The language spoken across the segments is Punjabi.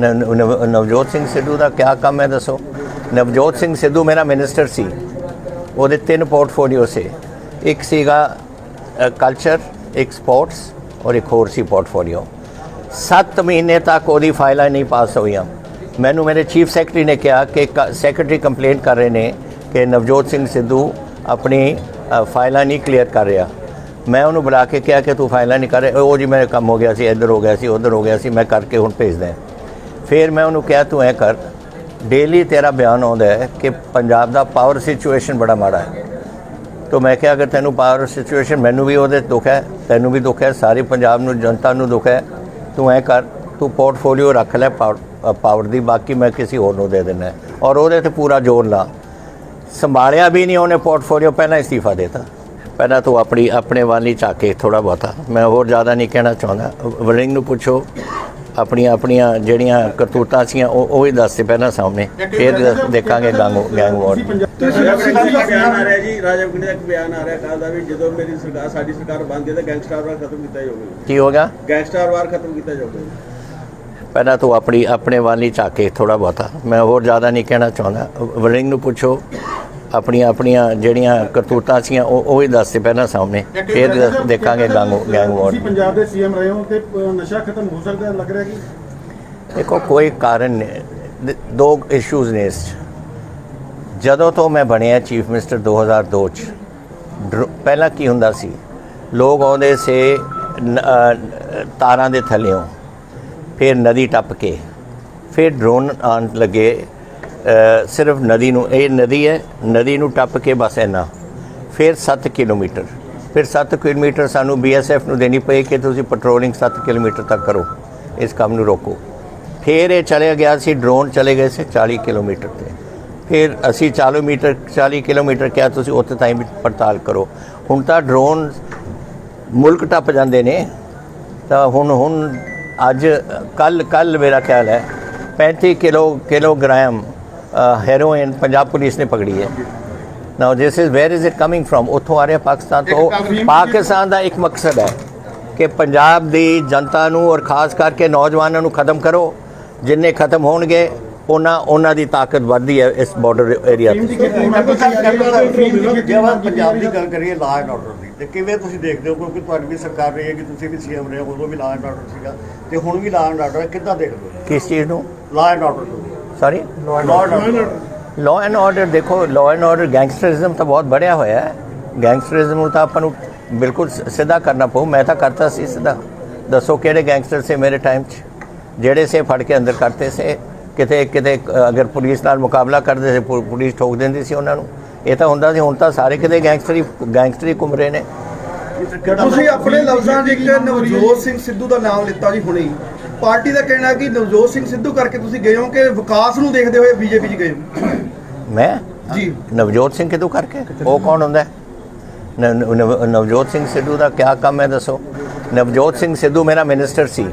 ਨ- ਨਵ- ਨਵਜੋਤ ਸਿੰਘ ਸਿੱਧੂ ਦਾ ਕਿਆ ਕੰਮ ਹੈ ਦੱਸੋ? ਨਵਜੋਤ ਸਿੰਘ ਸਿੱਧੂ ਮੇਰਾ ਮਿਨਿਸਟਰ ਸੀ। ਉਹਦੇ ਤਿੰਨ ਪੋਰਟਫੋਲੀਓ ਸੀ। ਇੱਕ ਸੀਗਾ ਕਲਚਰ ਇੱਕ ਸਪੋਰਟਸ ਔਰ ਇੱਕ ਹੋਰ ਸੀ ਪੋਰਟਫੋਲੀਓ 7 ਮਹੀਨੇ ਤੱਕ ਉਹਦੀ ਫਾਈਲਾਂ ਨਹੀਂ ਪਾਸ ਹੋਈਆਂ। ਮੈਨੂੰ ਮੇਰੇ ਚੀਫ ਸੈਕਟਰੀ ਨੇ ਕਿਹਾ ਕਿ ਸੈਕਟਰੀ ਕੰਪਲੇਂਟ ਕਰ ਰਹੇ ਨੇ ਕਿ ਨਵਜੋਤ ਸਿੰਘ ਸਿੱਧੂ ਆਪਣੀ ਫਾਈਲਾਂ ਨਹੀਂ ਕਲੀਅਰ ਕਰ ਰਿਹਾ। ਮੈਂ ਉਹਨੂੰ ਬੁਲਾ ਕੇ ਕਿਹਾ ਕਿ ਤੂੰ ਫਾਈਲਾਂ ਨਹੀਂ ਕਰ ਰਿਹਾ। ਉਹ ਜੀ, ਮੇਰੇ ਕੰਮ ਹੋ ਗਿਆ ਸੀ, ਇੱਧਰ ਹੋ ਗਿਆ ਸੀ, ਉੱਧਰ ਹੋ ਗਿਆ ਸੀ, ਮੈਂ ਕਰਕੇ ਹੁਣ ਭੇਜਦਾ ਫਿਰ ਮੈਂ ਉਹਨੂੰ ਕਿਹਾ, ਤੂੰ ਐ ਕਰ ਡੇਲੀ ਤੇਰਾ ਬਿਆਨ ਆਉਂਦਾ ਹੈ ਕਿ ਪੰਜਾਬ ਦਾ ਪਾਵਰ ਸਿਚੁਏਸ਼ਨ ਬੜਾ ਮਾੜਾ ਹੈ। ਤੋ ਮੈਂ ਕਿਹਾ, ਅਗਰ ਤੈਨੂੰ ਪਾਵਰ ਸਿਚੁਏਸ਼ਨ ਮੈਨੂੰ ਵੀ ਉਹਦੇ ਦੁੱਖ ਹੈ, ਤੈਨੂੰ ਵੀ ਦੁੱਖ ਹੈ, ਸਾਰੇ ਪੰਜਾਬ ਨੂੰ, ਜਨਤਾ ਨੂੰ ਦੁੱਖ ਹੈ, ਤੂੰ ਐ ਕਰ, ਤੂੰ ਪੋਰਟਫੋਲੀਓ ਰੱਖ ਲੈ ਪਾਵਰ ਦੀ, ਬਾਕੀ ਮੈਂ ਕਿਸੇ ਹੋਰ ਨੂੰ ਦੇ ਦੇਣਾ ਔਰ ਉਹਦੇ ਤੇ ਪੂਰਾ ਜ਼ੋਰ ਲਾ। ਸੰਭਾਲਿਆ ਵੀ ਨਹੀਂ ਉਹਨੇ ਪੋਰਟਫੋਲੀਓ ਪਹਿਲਾਂ ਇਸਤੀਫਾ ਦੇਤਾ। ਪਹਿਲਾਂ ਤੂੰ ਆਪਣੀ, ਆਪਣੇ ਵਾਲੀ ਝਾਕੇ ਥੋੜਾ ਬਹੁਤਾ। ਮੈਂ ਹੋਰ ਜ਼ਿਆਦਾ ਨਹੀਂ ਕਹਿਣਾ ਚਾਹੁੰਦਾ। ਵਰਿੰਗ ਨੂੰ ਪੁੱਛੋ। ਆਪਣੀਆਂ ਆਪਣੀਆਂ ਜਿਹੜੀਆਂ ਕਰਤੂਤਾਂ ਸੀਆਂ ਉਹ ਉਹ ਹੀ ਦੱਸਦੇ ਪਹਿਲਾਂ ਸਾਹਮਣੇ। ਫਿਰ ਦੱਸ- ਦੇਖਾਂਗੇ ਗੈਂਗ ਗੈਂਗ ਵਾਰ ਬਿਆਨ ਆ ਰਿਹਾ ਜੀ ਰਾਜਾ ਵੜਿੰਗ ਦਾ ਇੱਕ ਬਿਆਨ ਆ ਰਿਹਾ ਕੱਲ੍ਹ ਦਾ ਵੀ ਜਦੋਂ ਮੇਰੀ ਸਰਕਾਰ ਸਾਡੀ ਸਰਕਾਰ ਬਣਦੀ ਹੈ ਤਾਂ ਗੈਂਗਸਟਰ ਵਾਰ ਖਤਮ ਕੀਤਾ ਜਾਊਗਾ ਕੀ ਹੋ ਗੈਂਗਸਟਰ ਵਾਰ ਖਤਮ ਕੀਤਾ ਜਾਊਗਾ ਪਹਿਲਾਂ ਤੂੰ ਆਪਣੀ ਆਪਣੇ ਵਾਲੀ ਝਾਕੇ ਥੋੜਾ ਬਹੁਤਾ। ਮੈਂ ਹੋਰ ਜ਼ਿਆਦਾ ਨਹੀਂ ਕਹਿਣਾ ਚਾਹੁੰਦਾ। ਵਰਿੰਗ ਨੂੰ ਪੁੱਛੋ। ਆਪਣੀਆਂ ਆਪਣੀਆਂ ਜਿਹੜੀਆਂ ਕਰਤੂਤਾਂ ਸੀਆਂ ਉਹ ਉਹ ਹੀ ਦੱਸਦੇ ਪਹਿਲਾਂ ਸਾਹਮਣੇ। ਫਿਰ ਦੇਖਾਂਗੇ ਗੈਂਗ ਗੈਂਗ ਵਾਰ ਤੁਸੀਂ ਪੰਜਾਬ ਦੇ ਸੀਐਮ ਰਹੇ ਹੋ ਤੇ ਨਸ਼ਾ ਖਤਮ ਹੋ ਸਕਦਾ ਲੱਗ ਰਿਹਾ ਕਿ? ਦੇਖੋ ਕੋਈ ਕਾਰਨ ਨਹੀਂ। ਦ- ਇਸ਼ੂਜ਼ ਨੇ ਇਸ। ਜਦੋਂ ਤੋਂ ਮੈਂ ਬਣਿਆ ਚੀਫ ਮਿਨਿਸਟਰ 2002 ਚ ਪਹਿਲਾਂ ਕੀ ਹੁੰਦਾ ਸੀ? ਲੋਕ ਆਉਂਦੇ ਸੇ ਤਾਰਾਂ ਦੇ ਥੱਲਿਓਂ। ਫਿਰ ਨਦੀ ਟੱਪ ਕੇ। ਫਿਰ ਡਰੋਨ ਆਉਣ ਲੱਗੇ। ਸਿਰਫ ਨਦੀ ਨੂੰ, ਇਹ ਨਦੀ ਹੈ, ਨਦੀ ਨੂੰ ਟੱਪ ਕੇ ਬਸ ਇੰਨਾ। ਫਿਰ 7 ਕਿਲੋਮੀਟਰ। ਫਿਰ 7 ਕਿਲੋਮੀਟਰ ਸਾਨੂੰ ਬੀਐਸਐਫ ਨੂੰ ਦੇਣੀ ਪਈ ਕਿ ਤੁਸੀਂ ਪੈਟਰੋਲਿੰਗ 7 ਕਿਲੋਮੀਟਰ ਤੱਕ ਕਰੋ। ਇਸ ਕੰਮ ਨੂੰ ਰੋਕੋ। ਫਿਰ ਇਹ ਚਲੇ ਗਿਆ ਸੀ ਡਰੋਨ ਚਲੇ ਗਏ ਸੀ 40 ਕਿਲੋਮੀਟਰ ਤੇ। ਫਿਰ ਅਸੀਂ 40 ਮੀਟਰ 40 ਕਿਲੋਮੀਟਰ ਕਿਹਾ, ਤੁਸੀਂ ਉੱਥੇ ਤਾਈਂ ਵੀ ਪੜਤਾਲ ਕਰੋ। ਹੁਣ ਤਾਂ ਡਰੋਨ ਮੁਲਕ ਟੱਪ ਜਾਂਦੇ ਨੇ। ਤਾਂ ਹੁਣ ਹੁਣ ਅੱਜ ਕੱਲ ਕੱਲ ਮੇਰਾ ਖਿਆਲ ਹੈ 35 kilo, kilogram heroin Punjab police ਨੇ ਪਕੜੀ ਹੈ। Now this is where is it coming from ਉੱਥੋਂ ਆ ਰਿਹਾ ਪਾਕਿਸਤਾਨ ਤੋਂ। ਪਾਕਿਸਤਾਨ ਦਾ ਇੱਕ ਮਕਸਦ ਹੈ ਕਿ ਪੰਜਾਬ ਦੀ ਜਨਤਾ ਨੂੰ ਔਰ ਖਾਸ ਕਰਕੇ ਨੌਜਵਾਨਾਂ ਨੂੰ ਖਤਮ ਕਰੋ। ਜਿੰਨੇ ਖਤਮ ਹੋਣਗੇ ਉਹਨਾਂ ਉਹਨਾਂ ਦੀ ਤਾਕਤ ਵੱਧਦੀ ਹੈ ਇਸ ਬਾਰਡਰ ਏਰੀਆ ਤੇ। ਪੰਜਾਬ ਦੀ ਗੱਲ ਕਰੀਏ ਲਾਅ ਐਂਡ ਆਰਡਰ ਦੀ। ਤੇ ਕਿਵੇਂ ਤੁਸੀਂ ਦੇਖਦੇ ਹੋ ਕਿਉਂਕਿ ਤੁਹਾਡੀ ਵੀ ਸਰਕਾਰ ਰਹੀ ਹੈ ਕਿ ਤੁਸੀਂ ਵੀ ਸੀਐਮ ਰਹੇ ਹੋ ਉਦੋਂ ਵੀ ਲਾਅ ਐਂਡ ਆਰਡਰ ਸੀਗਾ। ਤੇ ਹੁਣ ਵੀ ਲਾਅ ਐਂਡ ਆਰਡਰ ਕਿੱਦਾਂ ਦੇਖਦੇ ਹੋ? ਕਿਸ ਚੀਜ਼ ਨੂੰ? ਲਾਅ ਐਂਡ ਆਰਡਰ ਨੂੰ। Sorry law and order law and order ਦੇਖੋ ਲਾਅ ਐਂਡ ਆਰਡਰ ਗੈਂਗਸਟਰਿਜ਼ਮ ਤਾਂ ਬਹੁਤ ਬੜਿਆ ਹੋਇਆ ਹੈ। ਗੈਂਗਸਟਰਿਜ਼ਮ ਨੂੰ ਤਾਂ ਆਪਾਂ ਨੂੰ ਬਿਲਕੁਲ ਸਿੱਧਾ ਕਰਨਾ ਪਊ। ਮੈਂ ਤਾਂ ਕਰਤਾ ਸੀ ਸਿੱਧਾ। ਦੱਸੋ ਕਿਹੜੇ ਗੈਂਗਸਟਰ ਸੇ ਮੇਰੇ ਟਾਈਮ 'ਚ? ਜਿਹੜੇ ਸੇ ਫੜ ਕੇ ਅੰਦਰ ਕਰਤੇ ਸੇ? ਕਿਤੇ ਕਿਤੇ ਅਗਰ ਪੁਲਿਸ ਨਾਲ ਮੁਕਾਬਲਾ ਕਰਦੇ ਸੀ ਪੁਲਿਸ ਠੋਕ ਦਿੰਦੀ ਸੀ ਉਹਨਾਂ ਨੂੰ। ਇਹ ਤਾਂ ਹੁੰਦਾ ਸੀ ਹੁਣ ਤਾਂ ਸਾਰੇ ਕਿਤੇ ਗੈਂਗਸਟਰੀ ਗੈਂਗਸਟਰੀ ਘੁੰਮ ਰਹੇ ਨੇ। ਤੁਸੀਂ ਆਪਣੇ ਲਫ਼ਜ਼ਾਂ 'ਚ ਇੱਕ ਨਵਜੋਤ ਸਿੰਘ ਸਿੱਧੂ ਦਾ ਨਾਮ ਲਿੱਤਾ ਜੀ ਹੁਣੇ ਪਾਰਟੀ ਦਾ ਕਹਿਣਾ ਕਿ ਨਵਜੋਤ ਸਿੰਘ ਸਿੱਧੂ ਕਰਕੇ ਤੁਸੀਂ ਗਏ ਹੋ ਕਿ ਵਿਕਾਸ ਨੂੰ ਦੇਖਦੇ ਹੋਏ ਬੀਜੇਪੀ 'ਚ ਗਏ ਹੋ? ਮੈਂ? ਜੀ। ਨਵਜੋਤ ਸਿੰਘ ਕਿਦੋਂ ਕਰਕੇ? ਉਹ ਕੌਣ ਹੁੰਦਾ? ਨਵਜੋਤ ਸਿੰਘ ਸਿੱਧੂ ਦਾ ਕਿਆ ਕੰਮ ਹੈ ਦੱਸੋ? ਨਵਜੋਤ ਸਿੰਘ ਸਿੱਧੂ ਮੇਰਾ ਮਿਨਿਸਟਰ ਸੀ।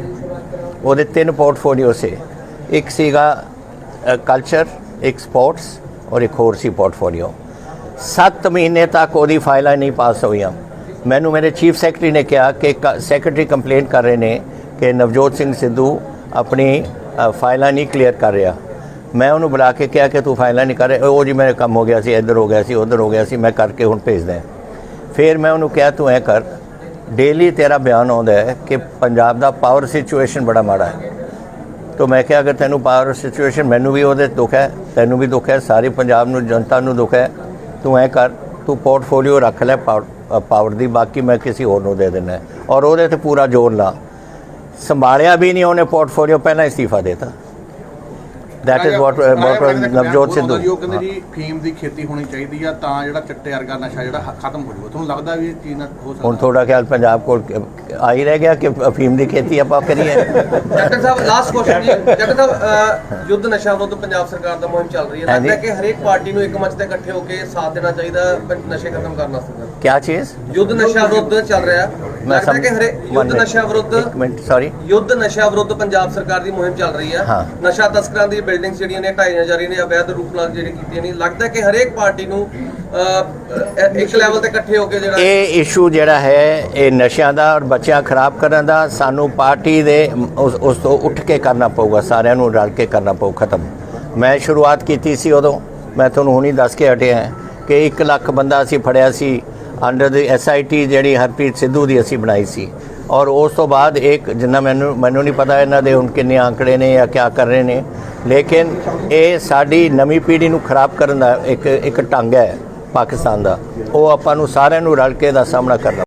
ਉਹਦੇ ਤਿੰਨ ਪੋਰਟਫੋਲੀਓ ਸੀ। ਇੱਕ ਸੀਗਾ ਕਲਚਰ ਇੱਕ ਸਪੋਰਟਸ ਔਰ ਇੱਕ ਹੋਰ ਸੀ ਪੋਰਟਫੋਲੀਓ 7 ਮਹੀਨੇ ਤੱਕ ਉਹਦੀ ਫਾਈਲਾਂ ਨਹੀਂ ਪਾਸ ਹੋਈਆਂ। ਮੈਨੂੰ ਮੇਰੇ ਚੀਫ ਸੈਕਟਰੀ ਨੇ ਕਿਹਾ ਕਿ ਸੈਕਟਰੀ ਕੰਪਲੇਂਟ ਕਰ ਰਹੇ ਨੇ ਕਿ ਨਵਜੋਤ ਸਿੰਘ ਸਿੱਧੂ ਆਪਣੀ ਫਾਈਲਾਂ ਨਹੀਂ ਕਲੀਅਰ ਕਰ ਰਿਹਾ। ਮੈਂ ਉਹਨੂੰ ਬੁਲਾ ਕੇ ਕਿਹਾ ਕਿ ਤੂੰ ਫਾਈਲਾਂ ਨਹੀਂ ਕਰ ਰਿਹਾ। ਉਹ ਜੀ ਮੇਰੇ ਕੰਮ ਹੋ ਗਿਆ ਸੀ, ਇੱਧਰ ਹੋ ਗਿਆ ਸੀ, ਉੱਧਰ ਹੋ ਗਿਆ ਸੀ, ਮੈਂ ਕਰਕੇ ਹੁਣ ਭੇਜਦਾ ਫਿਰ ਮੈਂ ਉਹਨੂੰ ਕਿਹਾ, ਤੂੰ ਐ ਕਰ ਡੇਲੀ ਤੇਰਾ ਬਿਆਨ ਆਉਂਦਾ ਹੈ ਕਿ ਪੰਜਾਬ ਦਾ ਪਾਵਰ ਸਿਚੁਏਸ਼ਨ ਬੜਾ ਮਾੜਾ ਹੈ। ਤੋ ਮੈਂ ਕਿਹਾ, ਅਗਰ ਤੈਨੂੰ ਪਾਵਰ ਸਿਚੁਏਸ਼ਨ ਮੈਨੂੰ ਵੀ ਉਹਦੇ ਦੁੱਖ ਹੈ, ਤੈਨੂੰ ਵੀ ਦੁੱਖ ਹੈ, ਸਾਰੇ ਪੰਜਾਬ ਨੂੰ, ਜਨਤਾ ਨੂੰ ਦੁੱਖ ਹੈ, ਤੂੰ ਐ ਕਰ, ਤੂੰ ਪੋਰਟਫੋਲੀਓ ਰੱਖ ਲੈ ਪਾਵਰ ਦੀ, ਬਾਕੀ ਮੈਂ ਕਿਸੇ ਹੋਰ ਨੂੰ ਦੇ ਦੇਣਾ ਔਰ ਉਹਦੇ ਤੇ ਪੂਰਾ ਜ਼ੋਰ ਲਾ। ਸੰਭਾਲਿਆ ਵੀ ਨਹੀਂ ਉਹਨੇ ਪੋਰਟਫੋਲੀਓ ਪਹਿਲਾਂ ਇਸਤੀਫਾ ਦੇਤਾ। That is what Navjot Sidhu ਉਹ ਕਹਿੰਦੇ ਜੀ ਫੀਮ ਦੀ ਖੇਤੀ ਹੋਣੀ ਚਾਹੀਦੀ ਆ ਤਾਂ ਜਿਹੜਾ ਚਿੱਟੇ ਵਰਗਾ ਨਸ਼ਾ ਜਿਹੜਾ ਖਤਮ ਹੋ ਜਾਊਗਾ। ਤੁਹਾਨੂੰ ਲੱਗਦਾ ਵੀ ਇਹ ਚੀਜ਼ ਨਾਲ ਹੋ ਸਕਦਾ? ਹੁਣ ਥੋੜਾ ਖਿਆਲ ਪੰਜਾਬ ਕੋਲ ਆ ਹੀ ਰਹਿ ਗਿਆ ਕਿ ਅਫੀਮ ਦੀ ਖੇਤੀ ਆਪਾਂ ਕਰੀਏ। ਡਾਕਟਰ ਸਾਹਿਬ ਲਾਸਟ ਕੁਐਸਚਨ ਜੀ। ਡਾਕਟਰ ਸਾਹਿਬ ਯੁੱਧ ਨਸ਼ਾ ਵਿਰੁੱਧ ਪੰਜਾਬ ਸਰਕਾਰ ਦਾ ਮੁਹਿੰਮ ਚੱਲ ਰਹੀ ਹੈ। ਲੱਗਦਾ ਕਿ ਹਰੇਕ ਪਾਰਟੀ ਨੂੰ ਇੱਕ ਮੰਚ ਤੇ ਇਕੱਠੇ ਹੋ ਕੇ ਸਾਥ ਦੇਣਾ ਚਾਹੀਦਾ ਨਸ਼ੇ ਖਤਮ ਕਰਨ ਵਾਸਤੇ ਕਿਆ ਚੀਜ਼? ਯੁੱਧ ਨਸ਼ਾ ਵਿਰੁੱਧ ਚੱਲ ਰਿਹਾ। ਲੱਗਦਾ ਕਿ ਹਰੇ ਯੁੱਧ ਨਸ਼ਾ. ਵਿਰੁੱਧ ਇੱਕ ਮਿੰਟ ਸੌਰੀ ਯੁੱਧ ਨਸ਼ਾ ਵਿਰੁੱਧ ਪੰਜਾਬ ਸਰਕਾਰ ਦੀ ਮੁਹਿੰਮ ਚੱਲ ਰਹੀ ਹੈ। ਨਸ਼ਾ ਤਸਕਰਾਂ ਦੀ ਬਿਲਡਿੰਗਸ ਜਿਹੜੀਆਂ ਨੇ ਢਾਈਆਂ ਜਾ ਰਹੀਆਂ ਨੇ ਅਵੈਧ ਰੂਪ ਨਾਲ ਜਿਹੜੇ ਕੀਤੀਆਂ ਨੇ ਲੱਗਦਾ ਕਿ ਹਰੇਕ ਪਾਰਟੀ ਨੂੰ ਇੱਕ ਲੈਵਲ ਤੇ ਇਕੱਠੇ ਹੋ ਕੇ ਜਿਹੜਾ ਇਹ ਇਸ਼ੂ ਜਿਹੜਾ ਹੈ, ਇਹ ਨਸ਼ਿਆਂ ਦਾ ਔਰ ਬੱਚਿਆਂ ਖਰਾਬ ਕਰਨ ਦਾ ਸਾਨੂੰ ਪਾਰਟੀ ਦੇ ਉਸ ਉਸ ਤੋਂ ਉੱਠ ਕੇ ਕਰਨਾ ਪਊਗਾ, ਸਾਰਿਆਂ ਨੂੰ ਰਲ ਕੇ ਕਰਨਾ ਪਊ, ਖਤਮ। ਮੈਂ ਸ਼ੁਰੂਆਤ ਕੀਤੀ ਸੀ ਉਦੋਂ, ਮੈਂ ਤੁਹਾਨੂੰ ਹੁਣੀ ਦੱਸ ਕੇ ਹਟਿਆ ਕਿ 1 ਲੱਖ ਬੰਦਾ ਅਸੀਂ ਫੜਿਆ ਸੀ ਅੰਡਰ ਦੀ ਐਸਆਈਟੀ ਜਿਹੜੀ ਹਰਪ੍ਰੀਤ ਸਿੱਧੂ ਦੀ ਅਸੀਂ ਬਣਾਈ ਸੀ। ਔਰ ਉਸ ਤੋਂ ਬਾਅਦ ਇੱਕ, ਜਿੰਨਾ ਮੈਨੂੰ ਮੈਨੂੰ ਨਹੀਂ ਪਤਾ ਇਹਨਾਂ ਦੇ ਹੁਣ ਕਿੰਨੇ ਆંકੜੇ ਨੇ ਜਾਂ ਕਿਆ ਕਰ ਰਹੇ ਨੇ, ਲੇਕਿਨ ਇਹ ਸਾਡੀ ਨਵੀਂ ਪੀੜ੍ਹੀ ਨੂੰ ਖਰਾਬ ਕਰਨ ਦਾ ਇੱਕ ਇੱਕ ਢੰਗ ਹੈ। ਪਾਕਿਸਤਾਨ ਦਾ। ਉਹ ਆਪਾਂ ਨੂੰ ਸਾਰਿਆਂ ਨੂੰ ਰਲ ਕੇ ਦਾ ਸਾਹਮਣਾ ਕਰਨਾ